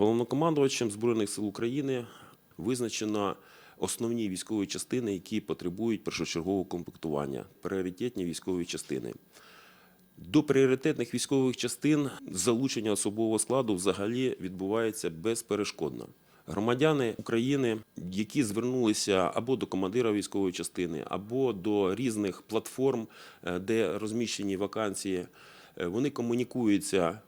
Головнокомандувачем Збройних сил України визначено основні військові частини, які потребують першочергового комплектування, пріоритетні військові частини. До пріоритетних військових частин залучення особового складу взагалі відбувається безперешкодно. Громадяни України, які звернулися або до командира військової частини, або до різних платформ, е, де розміщені вакансії, е, вони комунікуються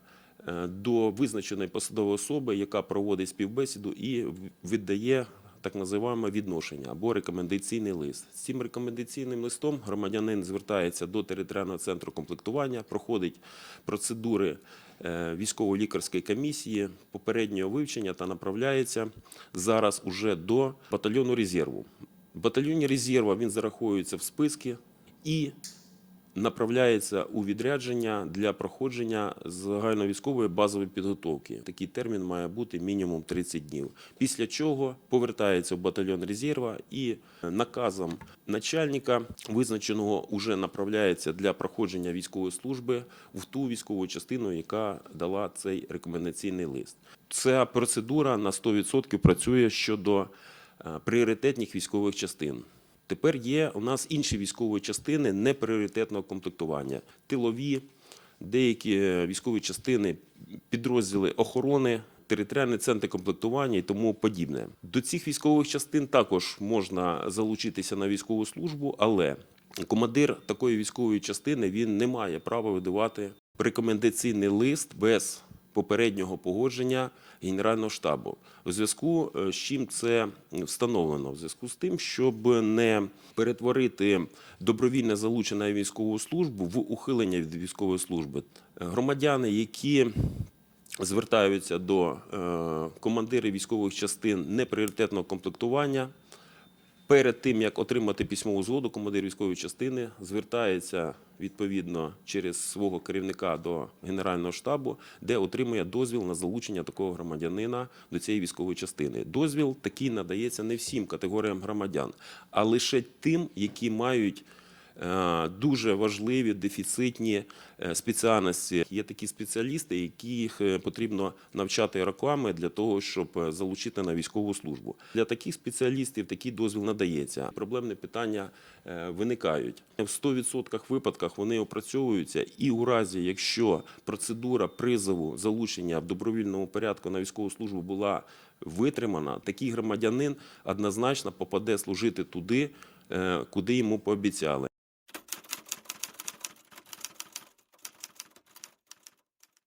до визначеної посадової особи, яка проводить співбесіду і віддає так називаємо відношення або рекомендаційний лист. З цим рекомендаційним листом громадянин звертається до територіального центру комплектування, проходить процедури е, військово-лікарської комісії, попереднього вивчення та направляється зараз уже до батальйону резерву. В батальйоні резерву він зараховується в списки і направляється у відрядження для проходження загальновійськової базової підготовки. Такий термін має бути мінімум 30 днів. Після чого повертається в батальйон резерва і наказом начальника визначеного уже направляється для проходження військової служби в ту військову частину, яка дала цей рекомендаційний лист. Ця процедура на 100% працює щодо е, пріоритетних військових частин. Тепер є у нас інші військові частини непріоритетного комплектування, тилові, деякі е, військові частини, підрозділи охорони, територіальні центри комплектування і тому подібне. До цих військових частин також можна залучитися на військову службу, але командир такої військової частини він не має права видавати рекомендаційний лист без попереднього погодження Генерального штабу. У зв'язку е, з чим це встановлено? В зв'язку з тим, щоб не перетворити добровільне залучення військову службу в ухилення від військової служби. Громадяни, які звертаються до е, командирів військових частин непріоритетного комплектування, Перед тим як отримати письмову згоду, командир військової частини звертається відповідно через свого керівника до Генерального штабу, де отримує дозвіл на залучення такого громадянина до цієї військової частини. Дозвіл такий надається не всім категоріям громадян, а лише тим, які мають дуже важливі дефіцитні е, спеціальності. Є такі спеціалісти, яких е, потрібно навчати роками для того, щоб е, залучити на військову службу. Для таких спеціалістів такий дозвіл надається. Проблемні питання е, виникають. В 100% випадках вони опрацьовуються, і у разі, якщо процедура призову залучення в добровільному порядку на військову службу була витримана, такий громадянин однозначно попаде служити туди, е, куди йому пообіцяли.